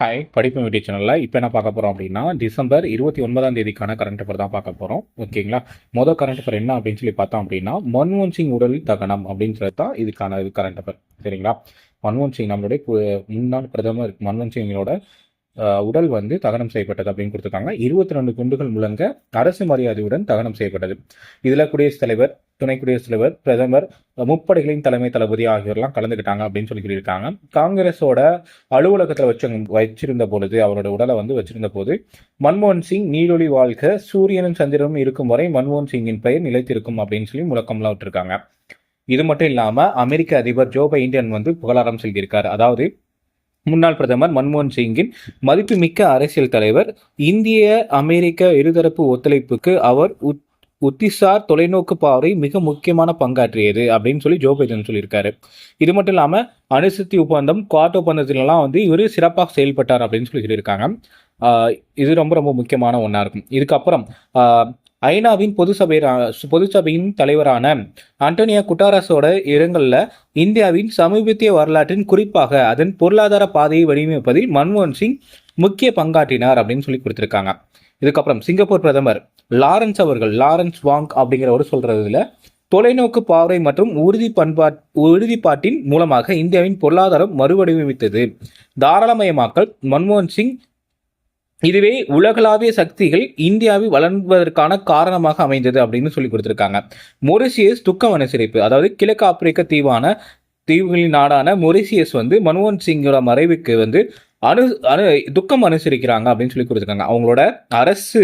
Hi படிப்பு video சேனலில் இப்போ என்ன பார்க்க போகிறோம் அப்படின்னா டிசம்பர் இருபத்தி ஒன்பதாம் தேதிக்கான கரண்ட் அஃபேர் தான் பார்க்க போகிறோம் ஓகேங்களா? மொதல் கரண்ட் அஃபேர் என்ன அப்படின்னு சொல்லி பார்த்தோம் அப்படின்னா மன்மோகன் சிங் உடல் தகனம் அப்படின்றது தான் இதுக்கான இது கரண்ட் அஃபேர் சரிங்களா? மன்மோகன் சிங் நம்மளுடைய முன்னாள் பிரதமர் மன்மோகன் சிங்கோட உடல் வந்து தகனம் செய்யப்பட்டது அப்படின்னு கொடுத்துருக்காங்க. இருபத்தி ரெண்டு குண்டுகள் முழங்க அரசு மரியாதையுடன் தகனம் செய்யப்பட்டது. இதில் குடியரசுத் தலைவர் துணை குடியரசுத் தலைவர் பிரதமர் முப்படைகளின் தலைமை தளபதி ஆகியோர்லாம் கலந்துக்கிட்டாங்க அப்படின்னு சொல்லி சொல்லியிருக்காங்க. காங்கிரஸோட அலுவலகத்தில் வச்சு வச்சிருந்த பொழுது அவரோட உடலை வந்து வச்சிருந்த போது மன்மோகன் சிங் நீடொளி வாழ்க சூரியனும் சந்திரனும் இருக்கும் வரை மன்மோகன் சிங்கின் பெயர் நிலைத்திருக்கும் அப்படின்னு சொல்லி முழக்கம்லாம் விட்டுருக்காங்க. இது மட்டும் இல்லாம அமெரிக்க அதிபர் ஜோ பைடன் வந்து புகழாரம் செலுத்தியிருக்காரு. அதாவது முன்னாள் பிரதமர் மன்மோகன் சிங்கின் மதிப்புமிக்க அரசியல் தலைவர் இந்திய அமெரிக்க இருதரப்பு ஒத்துழைப்புக்கு அவர் உத்திசார் தொலைநோக்கு பார்வை மிக முக்கியமான பங்காற்றியது அப்படின்னு சொல்லி ஜோ பைடன் சொல்லியிருக்காரு. இது மட்டும் இல்லாமல் அணுசக்தி ஒப்பந்தம் குவாட் ஒப்பந்தத்திலலாம் வந்து இவர் சிறப்பாக செயல்பட்டார் அப்படின்னு சொல்லி சொல்லியிருக்காங்க. இது ரொம்ப ரொம்ப முக்கியமான ஒன்றா இருக்கும். இதுக்கப்புறம் ஐநாவின் பொது சபை பொது சபையின் தலைவரான அண்டோனியா குட்டாரஸோட இரங்கல்ல இந்தியாவின் சமீபத்திய வரலாற்றின் குறிப்பாக அதன் பொருளாதார பாதையை வடிவமைப்பதில் மன்மோகன் சிங் முக்கிய பங்காற்றினார் அப்படின்னு சொல்லி கொடுத்திருக்காங்க. இதுக்கப்புறம் சிங்கப்பூர் பிரதமர் லாரன்ஸ் அவர்கள் லாரன்ஸ் வாங் அப்படிங்கிறவர் சொல்றதுல தொலைநோக்கு பார்வை மற்றும் உறுதி பண்பாட் உறுதிப்பாட்டின் மூலமாக இந்தியாவின் பொருளாதாரம் மறுவடிவமைத்தது. தாராளமயமாக்கல் மன்மோகன் சிங் இதுவே உலகளாவிய சக்திகள் இந்தியாவில் வளர்வதற்கான காரணமாக அமைந்தது அப்படின்னு சொல்லி கொடுத்துருக்காங்க. மொரிசியஸ் துக்கம் அனுசரிப்பு அதாவது கிழக்கு ஆப்பிரிக்க தீவான தீவுகளின் நாடான மொரிசியஸ் வந்து மன்மோகன் சிங்கோட மறைவுக்கு வந்து அனு அனு துக்கம் அனுசரிக்கிறாங்க அப்படின்னு சொல்லி கொடுத்துருக்காங்க. அவங்களோட அரசு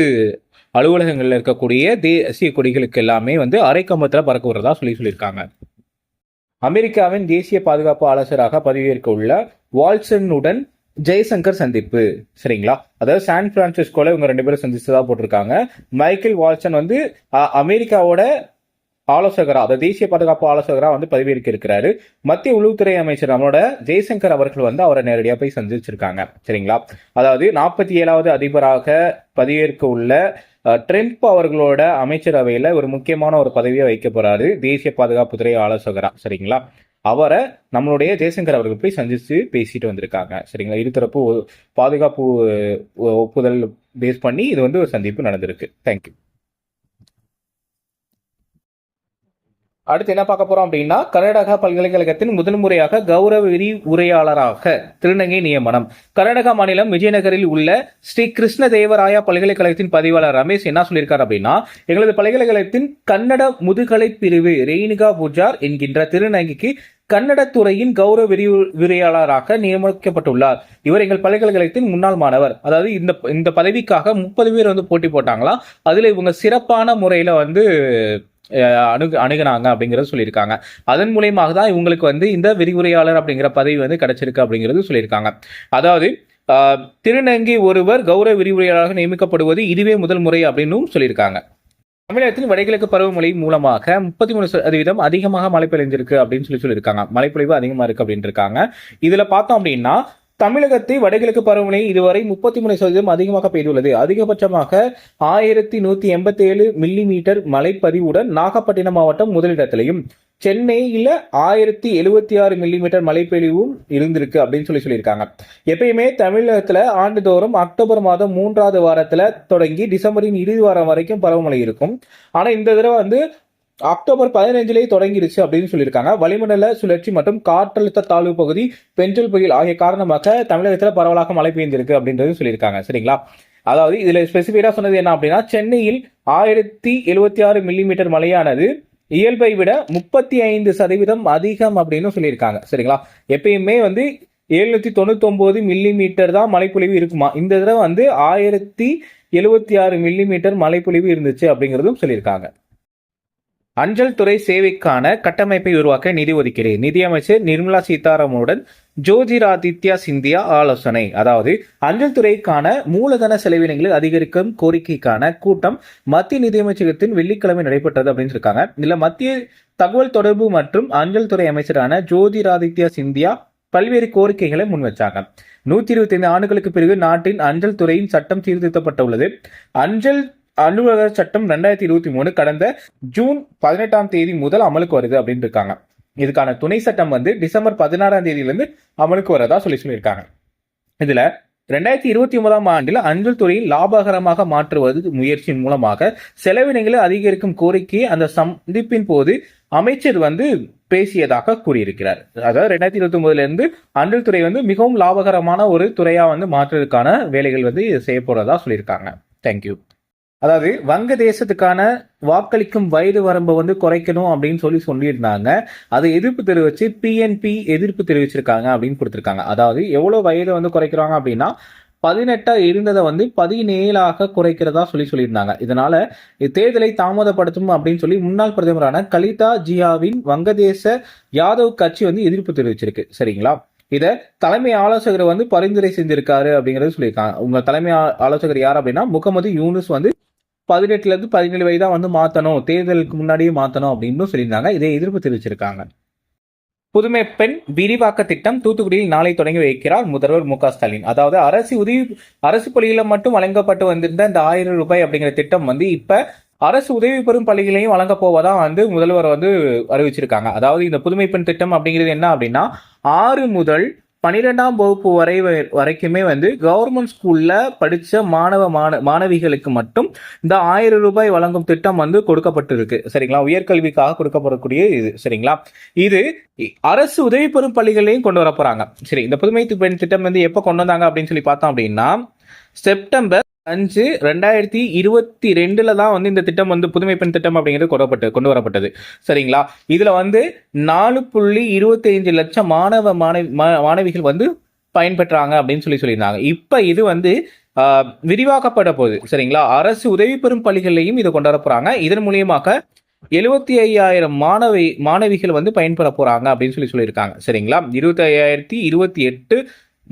அலுவலகங்களில் இருக்கக்கூடிய தேசிய கொடிகளுக்கு எல்லாமே வந்து அரைக்கம்பத்தில் பறக்க விடுறதா சொல்லி சொல்லியிருக்காங்க. அமெரிக்காவின் தேசிய பாதுகாப்பு ஆலோசராக பதவியேற்க உள்ள வால்சனுடன் ஜெய்சங்கர் சந்திப்பு. சரிங்களா? அதாவது சான் பிரான்சிஸ்கோல இவங்க ரெண்டு பேரும் சந்திச்சதா போட்டிருக்காங்க. மைக்கேல் வால்சன் வந்து அமெரிக்காவோட ஆலோசகராக அதாவது தேசிய பாதுகாப்பு ஆலோசகராக வந்து பதவியேற்க இருக்கிறாரு. மத்திய உளவுத்துறை அமைச்சர் நம்மளோட ஜெய்சங்கர் அவர்கள் வந்து அவரை நேரடியாக போய் சந்திச்சிருக்காங்க. சரிங்களா? அதாவது நாற்பத்தி ஏழாவது அதிபராக பதவியேற்க உள்ள ட்ரம்ப் அவர்களோட அமைச்சரவையில ஒரு முக்கியமான ஒரு பதவியை வைக்க போறாரு தேசிய பாதுகாப்புத்துறை ஆலோசகரா. சரிங்களா? அவரை நம்மளுடைய ஜெய்சங்கர் அவர்கள் போய் சந்திச்சு பேசிட்டு வந்திருக்காங்க. சரிங்களா? இருதரப்பு ஒ- பாதுகாப்பு ஒ- ஒப்புதல் பேஸ் பண்ணி இது வந்து ஒரு சந்திப்பு நடந்திருக்கு. தேங்க்யூ அடுத்து என்ன பார்க்க போறோம் அப்படின்னா கர்நாடகா பல்கலைக்கழகத்தின் முதல் முறையாக கௌரவ விரி உரையாளராக திருநங்கை நியமனம். கர்நாடகா மாநிலம் விஜயநகரில் உள்ள ஸ்ரீ கிருஷ்ண தேவராயா பல்கலைக்கழகத்தின் பதிவாளர் ரமேஷ் என்ன சொல்லியிருக்காரு அப்படின்னா எங்களது பல்கலைக்கழகத்தின் கன்னட முதுகலை பிரிவு ரெய்னிகா புஜார் என்கின்ற திருநங்கைக்கு கன்னட துறையின் கௌரவ விரி விரியாளராக நியமிக்கப்பட்டுள்ளார். இவர் எங்கள் பல்கலைக்கழகத்தின் முன்னாள் மாணவர். அதாவது இந்த இந்த பதவிக்காக முப்பது பேர் வந்து போட்டி போட்டாங்களா? அதுல இவங்க சிறப்பான முறையில வந்து அணுகு அணுகுனாங்க அப்படிங்கறது சொல்லியிருக்காங்க. அதன் மூலியமாக தான் இவங்களுக்கு வந்து இந்த விரிவுரையாளர் அப்படிங்கிற பதவி வந்து கிடைச்சிருக்கு அப்படிங்கிறது சொல்லியிருக்காங்க. அதாவது திருநங்கி திருநங்கை ஒருவர் கௌரவ விரிவுரையாளராக நியமிக்கப்படுவது இதுவே முதல் முறை அப்படின்னும் சொல்லியிருக்காங்க. தமிழகத்தின் வடகிழக்கு பருவமழை மூலமாக முப்பத்தி மூணு சதவீதம் அதிகமாக மழை பெய்ஞ்சிருக்கு அப்படின்னு சொல்லி சொல்லியிருக்காங்க. மழைப்பொழிவு அதிகமாக இருக்கு அப்படின்னு இருக்காங்க. இதில் பார்த்தோம் அப்படின்னா தமிழகத்தை வடகிழக்கு பருவமழை இதுவரை முப்பத்தி மூணு சதவீதம் அதிகமாக பெய்துள்ளது. அதிகபட்சமாக ஆயிரத்தி நூத்தி எண்பத்தி ஏழு மில்லி மீட்டர் மழைப்பதிவுடன் நாகப்பட்டினம் மாவட்டம் முதலிடத்திலையும் சென்னையில ஆயிரத்தி எழுபத்தி ஆறு மில்லிமீட்டர் மழைப்பொழிவும் இருந்திருக்கு அப்படின்னு சொல்லி சொல்லியிருக்காங்க. எப்பயுமே தமிழகத்துல ஆண்டுதோறும் அக்டோபர் மாதம் மூன்றாவது வாரத்துல தொடங்கி டிசம்பரின் இறுதி வாரம் வரைக்கும் பருவமழை இருக்கும். ஆனா இந்த தடவை வந்து அக்டோபர் பதினைஞ்சிலேயே தொடங்கிருச்சு அப்படின்னு சொல்லியிருக்காங்க. வளிமண்டல சுழற்சி மற்றும் காற்றழுத்த தாழ்வு பகுதி பெஞ்சல் புயல் ஆகிய காரணமாக தமிழகத்தில் பரவலாக மழை பெய்ந்திருக்கு அப்படின்றது சொல்லியிருக்காங்க. சரிங்களா? அதாவது இதுல ஸ்பெசிஃபிக்காக சொன்னது என்ன அப்படின்னா சென்னையில் ஆயிரத்தி எழுபத்தி ஆறு மில்லிமீட்டர் மழையானது இயல்பை விட முப்பத்தி ஐந்து சதவீதம் அதிகம் அப்படின்னு சொல்லியிருக்காங்க. சரிங்களா? எப்பயுமே வந்து எழுநூத்தி தொண்ணூத்தி மில்லிமீட்டர் மில்லி மீட்டர் தான் மழைப்பொழிவு இருக்குமா? இந்த தடவை வந்து ஆயிரத்தி எழுபத்தி ஆறு மில்லி மீட்டர் மழைப்பொழிவு இருந்துச்சு அப்படிங்கிறதும் சொல்லியிருக்காங்க. அஞ்சல் துறை சேவைக்கான கட்டமைப்பை உருவாக்க நிதி ஒதுக்கீடு நிதியமைச்சர் நிர்மலா சீதாராமனுடன் ஜோதிராதித்யா சிந்தியா ஆலோசனை. அதாவது அஞ்சல் துறைக்கான மூலதன செலவினங்களை அதிகரிக்கும் கோரிக்கைக்கான கூட்டம் மத்திய நிதியமைச்சகத்தின் வெள்ளிக்கிழமை நடைபெற்றது அப்படின்னு இருக்காங்க இதுல மத்திய தகவல் தொடர்பு மற்றும் அஞ்சல் துறை அமைச்சரான ஜோதிராதித்யா சிந்தியா பல்வேறு கோரிக்கைகளை முன்வச்சாங்க. நூத்தி இருபத்தி ஐந்து ஆண்டுகளுக்கு பிறகு நாட்டின் அஞ்சல் துறையின் சட்டம் சீர்திருத்தப்பட்டுள்ளது. அஞ்சல் அலுவலக சட்டம் ரெண்டாயிரத்தி இருபத்தி மூணு கடந்த ஜூன் பதினெட்டாம் தேதி முதல் அமலுக்கு வருது அப்படின்னு இருக்காங்க. இதுக்கான துணை சட்டம் வந்து டிசம்பர் பதினாறாம் தேதியிலிருந்து அமலுக்கு வரதா சொல்லி சொல்லியிருக்காங்க. இதுல ரெண்டாயிரத்தி இருபத்தி ஒன்பதாம் ஆண்டில் அஞ்சல் துறையை லாபகரமாக மாற்றுவது முயற்சியின் மூலமாக செலவினங்களை அதிகரிக்கும் கோரிக்கையை அந்த சந்திப்பின் போது அமைச்சர் வந்து பேசியதாக கூறியிருக்கிறார். அதாவது ரெண்டாயிரத்தி இருபத்தி ஒன்பதுல இருந்து அஞ்சல் துறை வந்து மிகவும் லாபகரமான ஒரு துறையா வந்து மாற்றுவதற்கான வேலைகள் வந்து செய்ய போறதா சொல்லியிருக்காங்க தேங்க்யூ அதாவது வங்க தேசத்துக்கான வாக்களிக்கும் வயது வரம்பை வந்து குறைக்கணும் அப்படின்னு சொல்லி சொல்லியிருந்தாங்க. அதை எதிர்ப்பு தெரிவிச்சு பிஎன்பி எதிர்ப்பு தெரிவிச்சிருக்காங்க அப்படின்னு கொடுத்துருக்காங்க. அதாவது எவ்வளோ வயதை வந்து குறைக்கிறாங்க அப்படின்னா பதினெட்டா இருந்ததை வந்து பதினேழாக குறைக்கிறதா சொல்லி சொல்லியிருந்தாங்க. இதனால தேர்தலை தாமதப்படுத்தும் அப்படின்னு சொல்லி முன்னாள் பிரதமரான கலிதா ஜியாவின் வங்கதேச யாதவ் கட்சி வந்து எதிர்ப்பு தெரிவிச்சிருக்கு. சரிங்களா? இதை தலைமை ஆலோசகர் வந்து பரிந்துரை செஞ்சிருக்காரு அப்படிங்கறது சொல்லியிருக்காங்க. உங்க தலைமை ஆலோசகர் யார் அப்படின்னா முகமது யூனுஸ் வந்து பதினெட்டுல இருந்து பதினேழு வயதாக வந்து மாத்தணும். தேர்தலுக்கு முன்னாடியே மாத்தணும் அப்படின்னு சொல்லியிருந்தாங்க. இதை எதிர்ப்பு தெரிவிச்சிருக்காங்க. புதுமை பெண் விரிவாக்க திட்டம் தூத்துக்குடியில் நாளை தொடங்கி வைக்கிறார் முதல்வர் மு க ஸ்டாலின். அதாவது அரசு உதவி அரசு பள்ளியில மட்டும் வழங்கப்பட்டு வந்திருந்த இந்த ஆயிரம் ரூபாய் அப்படிங்கிற திட்டம் வந்து இப்ப அரசு உதவி பெறும் பள்ளிகளையும் வழங்க போவதா வந்து முதல்வர் வந்து அறிவிச்சிருக்காங்க. அதாவது இந்த புதுமை பெண் திட்டம் அப்படிங்கிறது என்ன அப்படின்னா ஆறு முதல் பன்னிரெண்டாம் வகுப்பு வரை வ- வரைக்குமே வந்து கவர்மெண்ட் ஸ்கூல்ல படித்த மாணவ மாண மாணவிகளுக்கு மட்டும் இந்த ஆயிரம் ரூபாய் வழங்கும் திட்டம் வந்து கொடுக்கப்பட்டிருக்கு. சரிங்களா? உயர்கல்விக்காக கொடுக்கப்படக்கூடிய இது. சரிங்களா? இது இ- அரசு உதவி பெறும் பள்ளிகளையும் கொண்டு வர போறாங்க சரி இந்த புதுமை பெண் திட்டம் வந்து எப்போ கொண்டு வந்தாங்க அப்படின்னு சொல்லி பார்த்தோம் அப்படின்னா செப்டம்பர் அஞ்சு ரெண்டாயிரத்தி இருபத்தி ரெண்டுல தான் வந்து இந்த திட்டம் வந்து புதுமை பெண் திட்டம் அப்படிங்கிறது கொடப்பட்டு கொண்டு வரப்பட்டது. சரிங்களா? இதுல வந்து நாலு புள்ளி இருபத்தி ஐந்து லட்சம் மாணவ மாணவி மா- மாணவிகள் வந்து பயன்பெற்றாங்க அப்படின்னு சொல்லி சொல்லியிருந்தாங்க. இப்போ இது வந்து விரிவாக்கப்பட போகுது. சரிங்களா? அரசு உதவி பெறும் பள்ளிகள்லையும் இதை கொண்டு வர போறாங்க இதன் மூலியமாக எழுபத்தி ஐயாயிரம் மாணவி மாணவிகள் வந்து பயன்பெற போறாங்க அப்படின்னு சொல்லி சொல்லியிருக்காங்க. சரிங்களா? இருபத்தி ஐயாயிரத்தி இருபத்தி எட்டு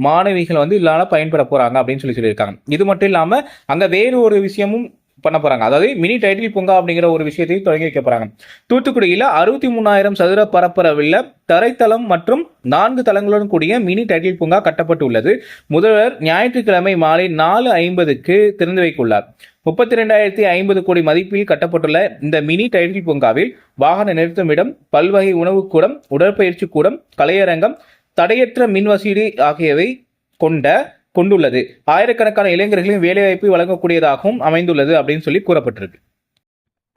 மாணவிகள் வந்து இல்லாமல் பயன்பட போகிறாங்க அப்படின்னு சொல்லி சொல்லியிருக்காங்க. இது மட்டும் இல்லாமல் அங்கே வேறு ஒரு விஷயமும் பண்ண போறாங்க. அதாவது மினி டைட்டில் பூங்கா அப்படிங்கிற ஒரு விஷயத்தையும் தொடங்கி வைக்க போறாங்க. தூத்துக்குடியில் அறுபத்தி மூணாயிரம் சதுர பரப்பளவில் தரைத்தளம் மற்றும் நான்கு தளங்களுடன் கூடிய மினி டைட்டில் பூங்கா கட்டப்பட்டு உள்ளது. முதல்வர் ஞாயிற்றுக்கிழமை மாலை நாலு ஐம்பதுக்கு திறந்து வைக்குள்ளார் முப்பத்தி ரெண்டாயிரத்தி ஐம்பது கோடி மதிப்பில் கட்டப்பட்டுள்ள இந்த மினி டைட்டில் பூங்காவில் வாகன நிறுத்துமிடம் பல்வகை உணவுக்கூடம் உடற்பயிற்சி கூடம் கலையரங்கம் தடையற்ற மின் வசதி ஆகியவை கொண்ட கொண்டுள்ளது. ஆயிரக்கணக்கான இளைஞர்களின் வேலைவாய்ப்பு வழங்கக்கூடியதாகவும் அமைந்துள்ளது அப்படின்னு சொல்லி கூறப்பட்டிருக்கு.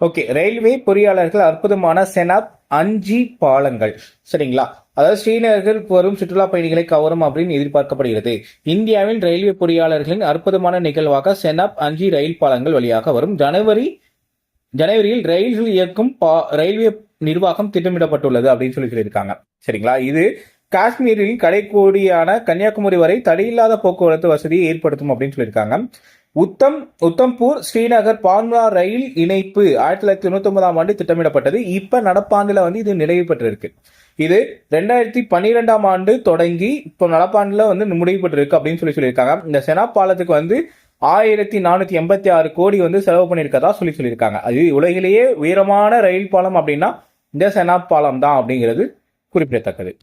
ஓகே ரயில்வே பொறியாளர்கள் அற்புதமான செனாப் அஞ்சி பாலங்கள். சரிங்களா? அதாவது ஸ்ரீநகர்கள் வரும் சுற்றுலா பயணிகளை கவரும் அப்படின்னு எதிர்பார்க்கப்படுகிறது. இந்தியாவில் ரயில்வே பொறியாளர்களின் அற்புதமான நிகழ்வாக செனாப் அஞ்சி ரயில் பாலங்கள் வழியாக வரும். ஜனவரி ஜனவரியில் ரயில்கள் இயக்கும் பா- ரயில்வே நிர்வாகம் திட்டமிடப்பட்டுள்ளது அப்படின்னு சொல்லி சொல்லியிருக்காங்க. சரிங்களா? இது காஷ்மீரில் கடைக்கோடியான கன்னியாகுமரி வரை தடையில்லாத போக்குவரத்து வசதியை ஏற்படுத்தும் அப்படின்னு சொல்லியிருக்காங்க. உத்தம் உத்தம்பூர் ஸ்ரீநகர் பான்முரா ரயில் இணைப்பு ஆயிரத்தி தொள்ளாயிரத்தி தொண்ணூத்தி ஒன்பதாம் ஆண்டு திட்டமிடப்பட்டது. இப்ப நடப்பாண்டுல வந்து இது நிறைவு பெற்றிருக்கு. இது ரெண்டாயிரத்தி பன்னிரெண்டாம் ஆண்டு தொடங்கி இப்போ நடப்பாண்டுல வந்து முடிவு பெற்றிருக்கு அப்படின்னு சொல்லி சொல்லியிருக்காங்க. இந்த செனா பாலத்துக்கு வந்து ஆயிரத்தி நானூத்தி எண்பத்தி ஆறு கோடி வந்து செலவு பண்ணியிருக்கதா சொல்லி சொல்லியிருக்காங்க. அது உலகிலேயே உயரமான ரயில் பாலம் அப்படின்னா இந்த செனா பாலம் தான் அப்படிங்கிறது குறிப்பிடத்தக்கது.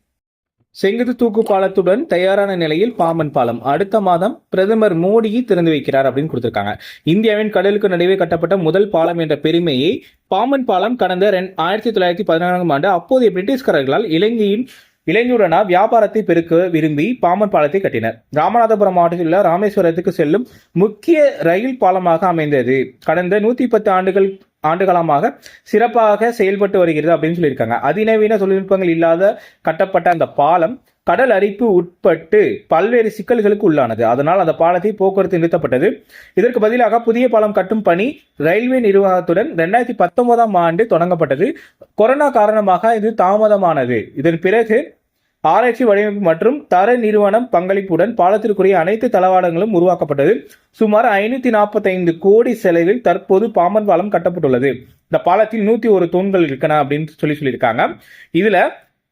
செங்குத்து தூக்கு பாலத்துடன் தயாரான நிலையில் பாம்பன் பாலம். அடுத்த மாதம் பிரதமர் மோடி திறந்து வைக்கிறார் அப்படின்னு கொடுத்திருக்காங்க. இந்தியாவின் கடலுக்கு நடுவே கட்டப்பட்ட முதல் பாலம் என்ற பெருமையை பாம்பன் பாலம் கடந்த ரெண்- ஆயிரத்தி தொள்ளாயிரத்தி பதினான்காம் ஆண்டு அப்போதைய பிரிட்டிஷ்காரர்களால் இலங்கையின் இளைஞருடனா வியாபாரத்தை பெருக்க விரும்பி பாம்பன் பாலத்தை கட்டினர். ராமநாதபுரம் மாவட்டத்தில் உள்ள ராமேஸ்வரத்துக்கு செல்லும் முக்கிய ரயில் பாலமாக அமைந்தது. கடந்த நூத்தி பத்து ஆண்டுகள் ஆண்டுகாலமாக சிறப்பாக செயல்பட்டு வருகிறது அப்படின்னு சொல்லியிருக்காங்க. அதிநவீன தொழில்நுட்பங்கள் இல்லாத கட்டப்பட்ட அந்த பாலம் கடல் அரிப்பு உட்பட்டு பல்வேறு சிக்கல்களுக்கு உள்ளானது. அதனால் அந்த பாலத்தை போக்குவரத்து நிறுத்தப்பட்டது. இதற்கு பதிலாக புதிய பாலம் கட்டும் பணி ரயில்வே நிர்வாகத்துடன் ரெண்டாயிரத்தி பத்தொன்பதாம் ஆண்டு தொடங்கப்பட்டது. கொரோனா காரணமாக இது தாமதமானது. இதன் பிறகு ஆராய்ச்சி வடிவமைப்பு மற்றும் தர நிறுவனம் பங்களிப்புடன் பாலத்திற்குரிய அனைத்து தளவாடங்களும் உருவாக்கப்பட்டது. சுமார் ஐநூத்தி நாற்பத்தைந்து கோடி செலவில் தற்போது பாம்பன் பாலம் கட்டப்பட்டுள்ளது. இந்த பாலத்தில் நூத்தி ஒரு தூண்கள் இருக்கன அப்படின்னு சொல்லி சொல்லியிருக்காங்க. இதுல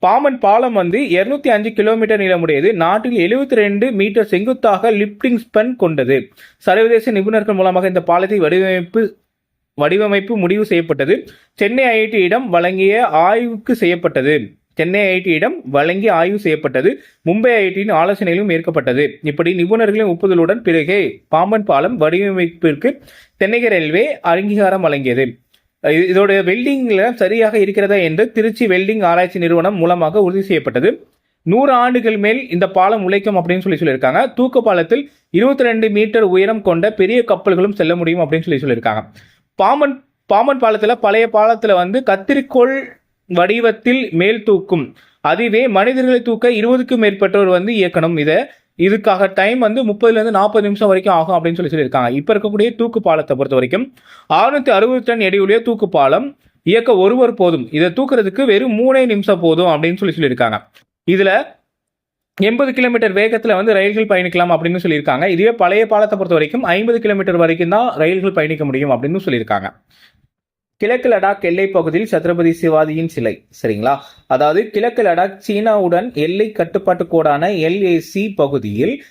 பாம்பன் பாலம் வந்து 205 அஞ்சு கிலோமீட்டர் நீளமுடையது. நாட்டில் 72 ரெண்டு மீட்டர் செங்குத்தாக லிப்டிங் ஸ்பென் கொண்டது. சர்வதேச நிபுணர்கள் மூலமாக இந்த பாலத்தை வடிவமைப்பு வடிவமைப்பு முடிவு செய்யப்பட்டது. சென்னை ஐஐடியிடம் வழங்கிய ஆய்வுக்கு செய்யப்பட்டது. சென்னை ஐடியிடம் வழங்கி ஆய்வு செய்யப்பட்டது. மும்பை ஐஐடியின் ஆலோசனையிலும் ஏற்கப்பட்டது. இப்படி நிபுணர்களின் ஒப்புதலுடன் பிறகே பாம்பன் பாலம் வடிவமைப்பிற்கு தென்னக ரயில்வே அங்கீகாரம் வழங்கியது. இது- இதோட வெல்டிங்ல சரியாக இருக்கிறதா என்று திருச்சி வெல்டிங் ஆராய்ச்சி நிறுவனம் மூலமாக உறுதி செய்யப்பட்டது. நூறு ஆண்டுகள் மேல் இந்த பாலம் உழைக்கும் அப்படின்னு சொல்லி சொல்லியிருக்காங்க. தூக்கு பாலத்தில் இருபத்தி ரெண்டு மீட்டர் உயரம் கொண்ட பெரிய கப்பல்களும் செல்ல முடியும் அப்படின்னு சொல்லி சொல்லியிருக்காங்க. பாம்பன் பாம்பன் பாலத்தில் பழைய பாலத்தில் வந்து கத்திரிக்கோள் வடிவத்தில் மேல் தூக்கும். அதுவே மனிதர்களை தூக்க இருபதுக்கும் மேற்பட்டோர் வந்து இயக்கணும். இதை இதுக்காக டைம் வந்து முப்பதுலேருந்து நாற்பது நிமிஷம் வரைக்கும் ஆகும் அப்படின்னு சொல்லி சொல்லியிருக்காங்க. இப்போ இருக்கக்கூடிய தூக்கு பாலத்தை பொறுத்த வரைக்கும் அறுநூத்தி அறுபது டன் எடையுடைய தூக்கு பாலம் இயக்க ஒருவர் போதும். இதை தூக்குறதுக்கு வெறும் மூணே நிமிஷம் போதும் அப்படின்னு சொல்லி சொல்லியிருக்காங்க. இதில் எண்பது கிலோமீட்டர் வேகத்தில் வந்து ரயில்கள் பயணிக்கலாம் அப்படின்னு சொல்லியிருக்காங்க. இதுவே பழைய பாலத்தை பொறுத்த வரைக்கும் ஐம்பது கிலோமீட்டர் வரைக்கும் தான் ரயில்கள் பயணிக்க முடியும் அப்படின்னு சொல்லியிருக்காங்க. கிழக்கு லடாக் எல்லை பகுதியில் சத்ரபதி சிவாஜியின் சிலை சரிங்களா? அதாவது கிழக்கு லடாக் சீனாவுடன் எல்லை கட்டுப்பாட்டு கோடான எல்ஏசி பகுதியில்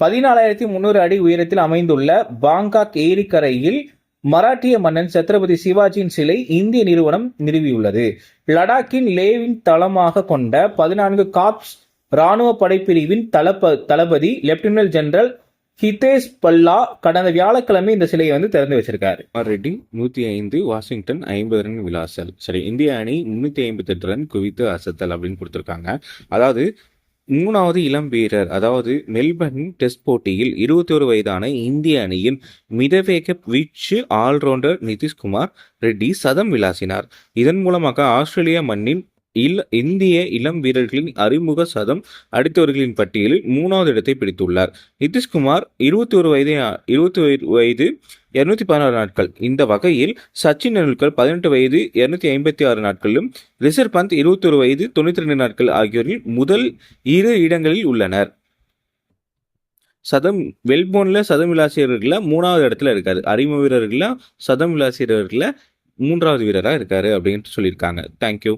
பதினாலாயிரத்தி முந்நூறு அடி உயரத்தில் அமைந்துள்ள பாங்காக் ஏரிக்கரையில் மராட்டிய மன்னன் சத்ரபதி சிவாஜியின் சிலை இந்திய நிறுவனம் நிறுவியுள்ளது. லடாக்கின் லேவின் தளமாக கொண்ட பதினான்கு காப்ஸ் ராணுவ படைப்பிரிவின் தளப தளபதி லெப்டினன்ட் ஜெனரல் ஹிதேஷ் பல்லா கடந்த வியாழக்கிழமை இந்த சிலையை வந்து திறந்து வச்சிருக்காரு. ரெட்டி நூற்றி ஐந்து வாஷிங்டன் ஐம்பது ரன் விளாசல். சரி இந்திய அணி முன்னூற்றி ஐம்பத்தெட்டு ரன் குவித்து அசத்தல் அப்படின்னு கொடுத்துருக்காங்க. அதாவது மூணாவது இளம் வீரர் அதாவது மெல்பர்ன் டெஸ்ட் போட்டியில் இருபத்தி ஒரு வயதான இந்திய அணியின் மிதவேக வீச்சு ஆல்ரவுண்டர் நிதிஷ்குமார் ரெட்டி சதம் விளாசினார். இதன் மூலமாக ஆஸ்திரேலிய மண்ணின் இல் இந்திய இளம் வீரர்களின் அறிமுக சதம் அடித்தவர்களின் பட்டியலில் மூணாவது இடத்தை பிடித்துள்ளார். நிதிஷ்குமார் இருபத்தி ஒரு வயது இருபத்தி வயது இருநூத்தி பதினாறு நாட்கள். இந்த வகையில் சச்சின் டெண்டுல்கர் பதினெட்டு வயது இருநூத்தி ஐம்பத்தி ஆறு நாட்களிலும் ரிஷப் பந்த் இருபத்தி ஒரு வயது தொண்ணூத்தி ரெண்டு நாட்கள் ஆகியோரில் முதல் இரு இடங்களில் உள்ளனர். சதம் வெல்போன்ல சதம் விளாசியர்களில் மூணாவது இடத்துல இருக்காரு. அறிமுக வீரர்களில் சதம் விளாசியர்களில் மூன்றாவது வீரராக இருக்காரு அப்படின்ட்டு சொல்லியிருக்காங்க. தேங்க்யூ